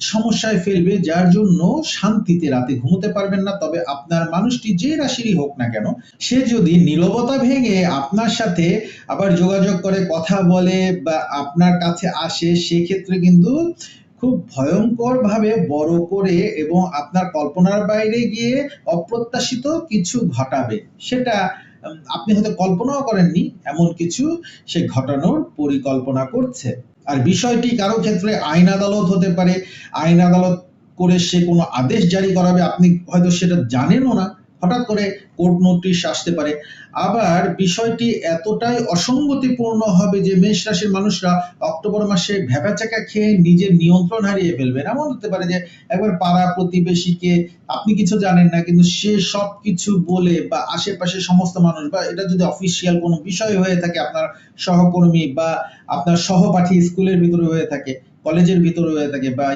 সমস্যায় ফেলবে, যার জন্য শান্তিতে রাতে ঘুমোতে পারবেন না। তবে আপনার মানুষটি যে রাশিরই হোক না কেন, সে যদি নীরবতা ভেঙে আপনার সাথে আবার যোগাযোগ করে, কথা বলে বা আপনার কাছে আসে, সেক্ষেত্রে কিন্তু খুব ভয়ঙ্কর ভাবে বড় করে এবং আপনার কল্পনার বাইরে গিয়ে অপ্রত্যাশিত কিছু ঘটাবে। সেটা আপনি হয়তো কল্পনাও করেননি, এমন কিছু সে ঘটানোর পরিকল্পনা করছে। আর বিষয়টি কারও ক্ষেত্রে আইন আদালত হতে পারে, আইন আদালত করে সে কোনো আদেশ জারি করাবে, আপনি হয়তো সেটা জানেনও না। হঠাৎ করে কোর্ট নোটিশ আসতে পারে। আবার বিষয়টি এতটাই অসঙ্গতিপূর্ণ হবে যে মেষ রাশির মানুষরা অক্টোবর মাসে ভেবাচাকা খেয়ে নিজের নিয়ন্ত্রণ হারিয়ে ফেলবেন। এমন হতে পারে যে একবার পাড়া প্রতিবেশীকে, আপনি কিছু জানেন না, কিন্তু সে সব কিছু বলে বা আশেপাশে সমস্ত মানুষ বা এটা যদি অফিসিয়াল কোনো বিষয় হয়ে থাকে আপনার সহকর্মী বা আপনার সহপাঠী স্কুলের ভিতরে হয়ে থাকে, কলেজের ভিতরে হয়ে থাকে বা